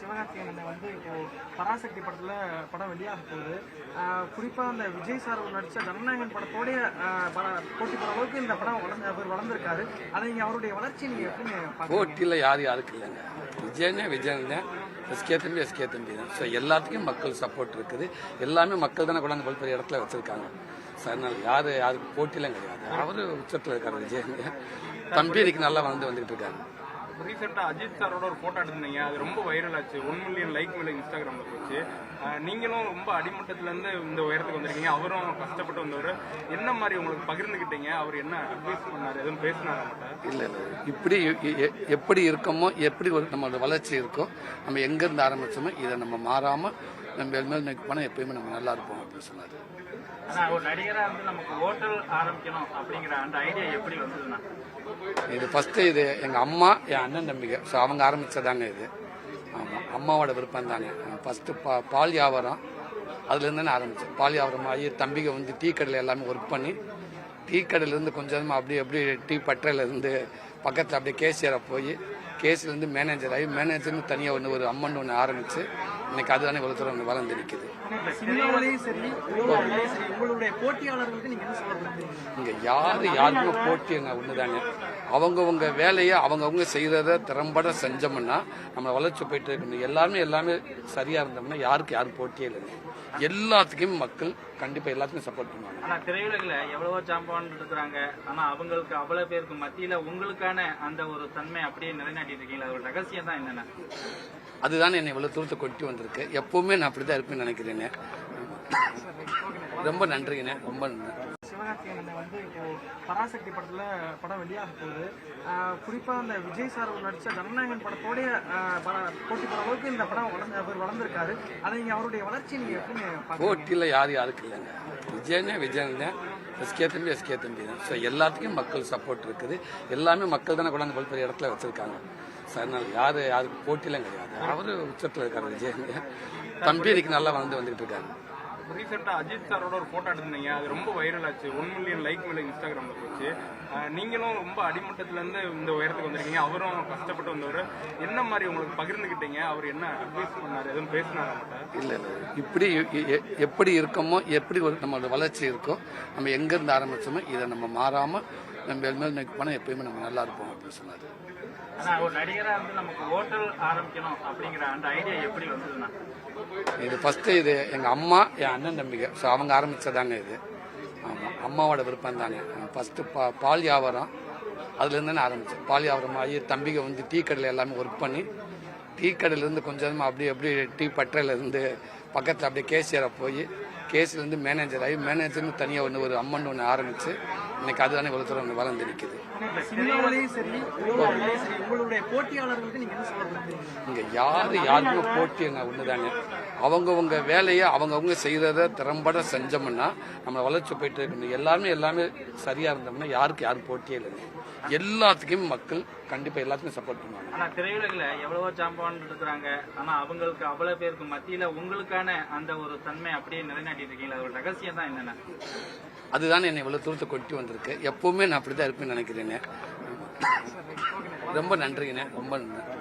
சிவகார்த்திகேயன் வந்து இப்போ பராசக்தி படத்துல படம் வெளியாக போகுது. குறிப்பா அந்த விஜய் சார் நடிச்ச ஜனநாயகன் படத்தோடைய போட்டி போற அளவுக்கு இந்த படம் வளர்ந்து அவர் வளர்ந்துருக்காரு. அதை நீங்க அவருடைய வளர்ச்சி நீங்க எப்படி போட்டியில் யார் யாருக்கு இல்லைங்க. விஜயனே விஜயன் தான் எஸ்கே தம்பி எஸ்கே தம்பி தான். ஸோ எல்லாத்துக்கும் மக்கள் சப்போர்ட் இருக்குது. எல்லாமே மக்கள் தானே கொண்டாந்து பல பெரிய இடத்துல வச்சுருக்காங்க. சார் யார் யாருக்கு போட்டிலாம் கிடையாது. அவர் உச்சத்தில் இருக்கார் விஜயன் தம்பி இன்னைக்கு நல்லா வளர்ந்து வந்துகிட்டு இருக்காங்க ரீசெண்டாக அஜித் சாரோட ஒரு ஃபோட்டோ எடுத்திருந்தீங்க. அது ரொம்ப வைரல் ஆச்சு. ஒன் மில்லியன் லைக் மேலே இன்ஸ்டாகிராமில் போச்சு. நீங்களும் ரொம்ப அடிமட்டத்துலேருந்து இந்த உயரத்துக்கு வந்திருக்கீங்க. அவரும் கஷ்டப்பட்டு வந்தவர். என்ன மாதிரி உங்களுக்கு பகிர்ந்துக்கிட்டீங்க அவர் என்ன அட்வைஸ் பண்ணார்? எதுவும் பேசினார் இல்லை இல்லை. இப்படி எப்படி இருக்கோமோ எப்படி ஒரு நம்மளோட வளர்ச்சி இருக்கோ நம்ம எங்கேருந்து ஆரம்பிச்சோமோ இதை நம்ம மாறாமல் நம்ம மேல் பண்ணால் போனால் எப்பயுமே நம்ம நல்லா இருப்போம் அப்படின்னு சொன்னார். ஒரு நடிகரா வந்து நமக்கு ஹோட்டல் ஆரம்பிக்கணும் அப்படிங்கிற அந்த ஐடியா எப்படி வந்ததுன்னா? இது ஃபஸ்ட்டு இது எங்கள் அம்மா என் அண்ணன் தம்பிங்க. ஸோ அவங்க ஆரம்பித்ததாங்க இது. ஆமாம் அம்மாவோட விருப்பம் தாங்க. ஃபஸ்ட்டு பா பால் வியாபாரம். அதுலேருந்து நான் ஆரம்பித்தேன் பால் வியாபாரம் ஆகி தம்பிங்க வந்து டீ கடையில் எல்லாமே ஒர்க் பண்ணி டீ கடையிலேருந்து கொஞ்சம் அப்படியே அப்படியே டீ பட்டறையிலேருந்து பக்கத்தில் அப்படியே கேசியரை போய் கேசிலேருந்து மேனேஜர் ஆகி மேனேஜர்னு தனியாக ஒன்று ஒரு அம்மன் ஒன்று ஆரம்பித்து இன்னைக்கு அதுதானே இவ்வளோ தூரம் வளர்ந்து நிற்குது இங்கே யார் யாருக்குமே போட்டிங்க ஒன்று தாங்க அவங்கவுங்க வேலையை அவங்கவுங்க செய்கிறத திறம்பட செஞ்சோம்னா நம்ம வளர்ச்சி போயிட்டு இருக்கணும் எல்லாருமே எல்லாமே சரியாக இருந்தோம்னா யாருக்கு யாரும் போட்டியே இல்லைங்க. எல்லாத்துக்கும் மக்கள் கண்டிப்பாக எல்லாத்துக்கும் சப்போர்ட் பண்ணுவாங்க. ஆனா திரையுலகில் எவ்வளவோ சாம்பான் இருக்கிறாங்க. ஆனா அவங்களுக்கு அவ்வளவு பேருக்கு மத்தியில உங்களுக்கான அந்த ஒரு தன்மை அப்படியே நிலைநாட்டிட்டு இருக்கீங்களா? அதோட ரகசியம் தான் என்னன்னா? அதுதான் என்னை இவ்வளோ தூரத்தை கொட்டி வந்திருக்கு. எப்பவுமே நான் அப்படி தான் இருப்பேன்னு நினைக்கிறேனே. ரொம்ப நன்றிங்கண்ணே. ரொம்ப நன்றி. சிவகார்த்திகேயன் வந்து இப்போ பராசக்தி படத்துல படம் வெளியாக போகுது. குறிப்பாக குறிப்பா அந்த விஜய் சார் நடிச்ச ஜனநாயகன் படத்தோடைய போட்டி போற அளவுக்கு இந்த படம் வளர்ந்து அவர் வளர்ந்துருக்காரு. அதை நீங்க அவருடைய வளர்ச்சி நீங்க எப்படி போட்டியில் யார் யாருக்கு இல்லைங்க. விஜயனே விஜயன் தான் எஸ்கே தம்பி எஸ்கே தம்பி தான். ஸோ எல்லாத்துக்கும் மக்கள் சப்போர்ட் இருக்குது. எல்லாமே மக்கள் தானே கொண்டாந்து பல பெரிய இடத்துல வச்சிருக்காங்க. சார் யார் யாருக்கு போட்டிலாம் கிடையாது. அவர் உச்சத்தில் இருக்கார் விஜயன் தம்பி இன்னைக்கு நல்லா வளர்ந்து வந்துகிட்டு இருக்காங்க ரீசெண்டாக அஜித் சாரோட ஒரு ஃபோட்டோ எடுத்திருந்தீங்க. அது ரொம்ப வைரல் ஆச்சு. ஒன் மில்லியன் லைக் மேலே இன்ஸ்டாகிராமில் போச்சு. நீங்களும் ரொம்ப அடிமட்டத்துலேருந்து இந்த உயரத்துக்கு வந்திருக்கீங்க. அவரும் கஷ்டப்பட்டு வந்தவர். என்ன மாதிரி உங்களுக்கு பகிர்ந்துக்கிட்டீங்க அவர் என்ன அட்வைஸ் பண்ணார்? எதுவும் பேசினார் அவங்கள்ட்ட இல்லை இல்லை. இப்படி எப்படி இருக்கோமோ எப்படி ஒரு நம்மளோட வளர்ச்சி இருக்கோ நம்ம எங்கேருந்து ஆரம்பிச்சோமோ இதை நம்ம மாறாமல் நம்ம மேல் நோக்கி எப்பயுமே நம்ம நல்லா இருப்போம் அப்படின்னு சொன்னார். ஒரு வந்து நமக்கு ஹோட்டல் ஆரம்பிக்கணும் அப்படிங்கிற அந்த ஐடியா எப்படி வந்ததுன்னா? இது ஃபஸ்ட்டு இது எங்கள் அம்மா என் அண்ணன் தம்பிங்க. ஸோ அவங்க ஆரம்பித்ததாங்க இது. ஆமாம் அம்மாவோட விருப்பம் தாங்க. ஃபஸ்ட்டு பா பால் வியாபாரம். அதுலேருந்து நான் ஆரம்பித்தேன் பால் வியாபாரம் ஆகி தம்பிங்க வந்து டீ கடையில் எல்லாமே ஒர்க் பண்ணி டீ கடையிலேருந்து கொஞ்சம் அப்படியே அப்படியே டீ பட்டறையிலேருந்து பக்கத்தில் அப்படியே கேசியரை போய் கேசிலேருந்து மேனேஜர் ஆகி மேனேஜர்னு தனியாக ஒன்று ஒரு அம்மன் ஒன்று ஆரம்பித்து இன்னைக்கு அதுதானே இவ்வளோ தூரம் வளர்ந்து நிற்குது இங்கே யார் யாருக்குமே போட்டிங்க ஒன்று தாங்க அவங்கவுங்க வேலையை அவங்கவுங்க செய்கிறத திறம்பட செஞ்சோம்னா நம்ம வளர்ச்சி போயிட்டு இருக்கணும் எல்லாருமே எல்லாமே சரியாக இருந்தோம்னா யாருக்கு யாரும் போட்டியே இல்லைங்க. எல்லாத்துக்கும் மக்கள் கண்டிப்பாக எல்லாத்துக்கும் சப்போர்ட் பண்ணுவாங்க. ஆனா திரையுலகில் எவ்வளவோ சாம்பான் இருக்கிறாங்க. ஆனா அவங்களுக்கு அவ்வளவு பேருக்கு மத்தியில உங்களுக்கான அந்த ஒரு தன்மை அப்படியே நிலைநாட்டிட்டு இருக்கீங்களா? அதோட ரகசியம் தான் என்னன்னா? அதுதான் என்னை இவ்வளோ தூரத்தை கொட்டி வந்திருக்கு. எப்பவுமே நான் அப்படி தான் இருப்பேன்னு நினைக்கிறேனே. ரொம்ப நன்றிங்கண்ணே ரொம்ப நன்றி.